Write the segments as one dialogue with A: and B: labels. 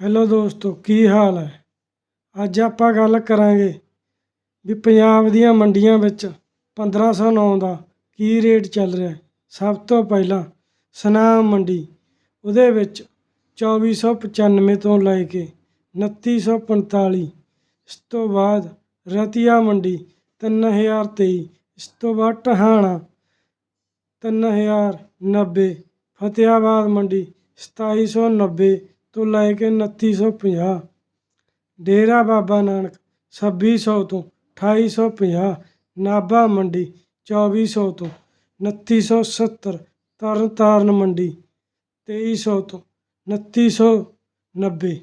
A: Hello ਦੋਸਤੋ, ਕੀ ਹਾਲ ਹੈ? ਅੱਜ ਆਪਾਂ ਗੱਲ ਕਰਾਂਗੇ ਵੀ ਪੰਜਾਬ ਦੀਆਂ ਮੰਡੀਆਂ ਵਿੱਚ 1509 ਦਾ ਕੀ ਰੇਟ ਚੱਲ ਰਿਹਾ ਸਭ ਤੋਂ ਪਹਿਲਾਂ ਸਨਾਮ ਮੰਡੀ, ਉਹਦੇ ਵਿੱਚ 2495 ਤੋਂ ਲੈ ਕੇ 2945 ਇਸ ਤੋਂ ਬਾਅਦ ਰਤੀਆ ਮੰਡੀ 3023 ਇਸ ਤੋਂ ਬਾਅਦ ਟਹਾਣਾ 3090 ਫਤਿਆਬਾਦ ਮੰਡੀ 2790 ਤੋਂ ਲੈ ਕੇ 2950 ਡੇਰਾ ਬਾਬਾ ਨਾਨਕ 2600 ਤੋਂ 2850 ਨਾਭਾ ਮੰਡੀ 2400 ਤੋਂ 2970 ਤਰਨਤਾਰਨ ਮੰਡੀ 2300 ਤੋਂ 2990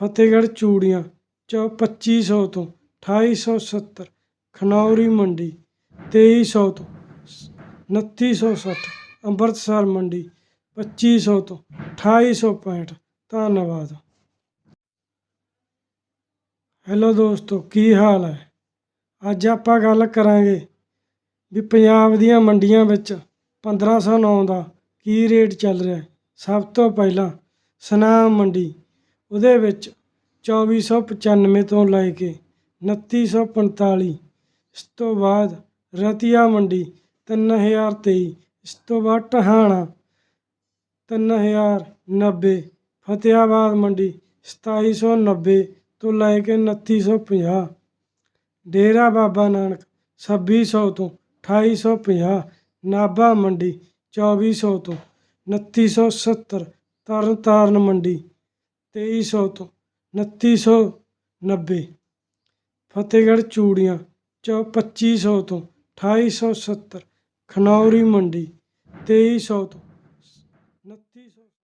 A: ਫਤਿਹਗੜ੍ਹ ਚੂੜੀਆਂ, ਚੌ 2500 ਤੋਂ 2870 ਖਨੌਰੀ ਮੰਡੀ 2300 ਤੋਂ 2960 ਅੰਮ੍ਰਿਤਸਰ ਮੰਡੀ 2500 ਤੋਂ 2865 ਧੰਨਵਾਦ। ਹੈਲੋ ਦੋਸਤੋ, ਕੀ ਹਾਲ ਹੈ? ਅੱਜ ਆਪਾਂ ਗੱਲ ਕਰਾਂਗੇ ਵੀ ਪੰਜਾਬ ਦੀਆਂ ਮੰਡੀਆਂ ਵਿੱਚ 1509 ਦਾ ਕੀ ਰੇਟ ਚੱਲ ਰਿਹਾ ਸਭ ਤੋਂ ਪਹਿਲਾਂ ਸਨਾਮ ਮੰਡੀ, ਉਹਦੇ ਵਿੱਚ 2495 ਤੋਂ ਲੈ ਕੇ 2945 ਇਸ ਤੋਂ ਬਾਅਦ ਰਤੀਆ ਮੰਡੀ 3023 ਇਸ ਤੋਂ ਬਾਅਦ ਟਹਾਣਾ 3090 ਫਤਿਆਬਾਦ ਮੰਡੀ 2790 ਤੋਂ ਲੈ ਕੇ 2950 ਡੇਰਾ ਬਾਬਾ ਨਾਨਕ 2600 ਤੋਂ 2850 ਨਾਭਾ ਮੰਡੀ 2400 ਤੋਂ 2970 ਤਰਨਤਾਰਨ ਮੰਡੀ 2300 ਤੋਂ 2990 ਫਤਿਹਗੜ੍ਹ ਚੂੜੀਆਂ, ਚੌ 2500 ਤੋਂ 2870 ਖਨੌਰੀ ਮੰਡੀ 2300 ਤੋਂ